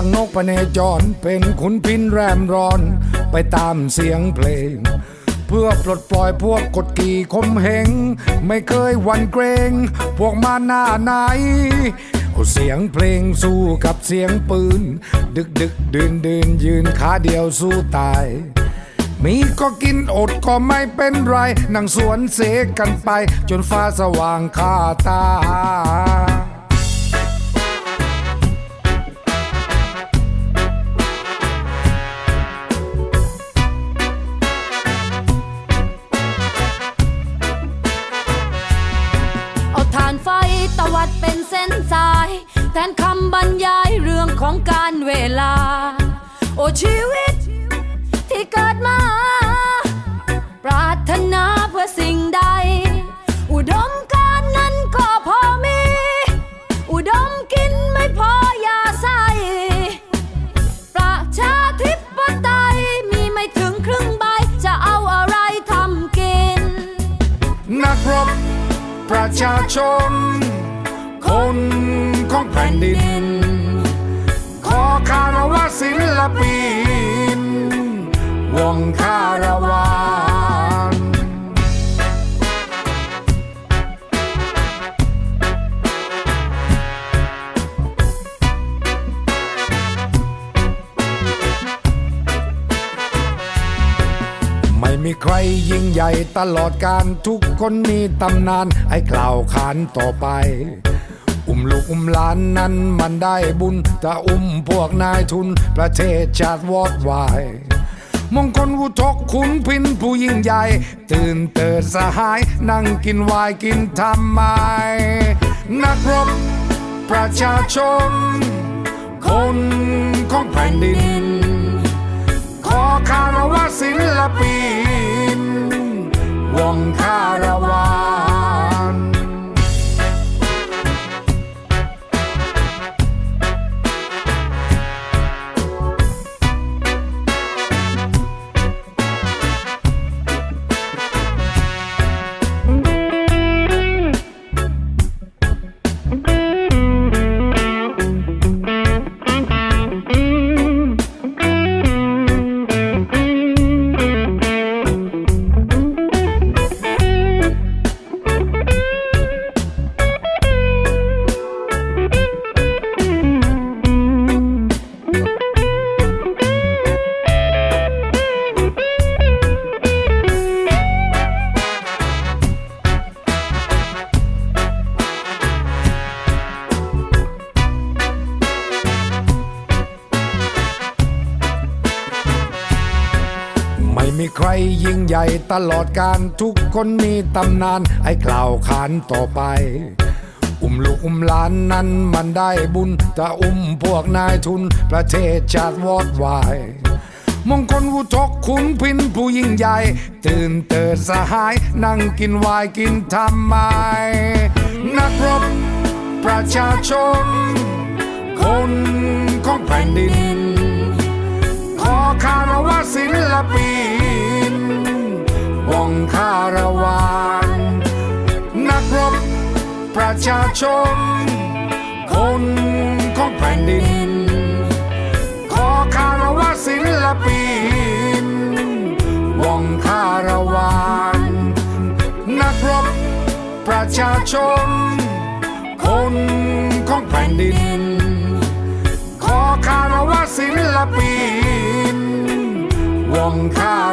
างนกพเนจร เป็นขุนพินแรมร้อน ไปตามเสียงเพลง เพื่อปลดปล่อยพวกกดขี่คมเหง ไม่เคยหวั่นเกรง พวกมาหน้าไหนเอาเสียงเพลงสู้กับเสียงปืน ดึกดึกดื่นดื่นยืนขาเดียวสู้ตาย มีก็กินอดก็ไม่เป็นไร นั่งสวนเสกกันไป จนฟ้าสว่างคาตา วัดเป็นเส้นสาย แทนคำบรรยายเรื่องของการเวลา โอ้ชีวิต ที่เกิดมา ปรารถนาเพื่อสิ่งใด อุดมการนั้นก็พอมี อุดมกินไม่พอยาใส่ประชาธิปไตยมีไม่ถึงครึ่งใบ จะเอาอะไรทำกิน นักรบประชาชนคน นดิน ขอคารวะศิลปิน วงคารวานไม่มีใครยิ่งใหญ่ตลอดการทุกคนมีตำนาน ให้กล่าวขานต่อไป อุ้มลูกอุ้มหลานนั้นมันได้บุญแต่อุ้มพวกนายทุน ประเทศชาติวอดวายมงคลวุทกขุนพินผู้ยิ่งใหญ่ ตื่นเติดสหาย นั่งกินวายกินทำไม นักรบประชาชน คนของแผ่นดิน ขอคารวะศิลปินวงคาร ใครยิ่งใหญ่ตลอดการทุกคนมีตำนานให้กล่าวขานต่อไป อุ้มลูกอุ้มหลานนั้นมันได้บุญแต่อุ้มพวกนายทุนประเทศชาติวอดวายมงคลวุทกขุนพินผู้ยิ่งใหญ่ ตื่นเติดสหาย นั่งกินวายกินทำไม นักรบประชาชน คนของแผ่นดิน ชาชน คนของแผ่นดิน ขอคารวะศิลปินวงคารวานนักรบประชาชน คนของแผ่นดิน ขอคารวะศิลปินวงคา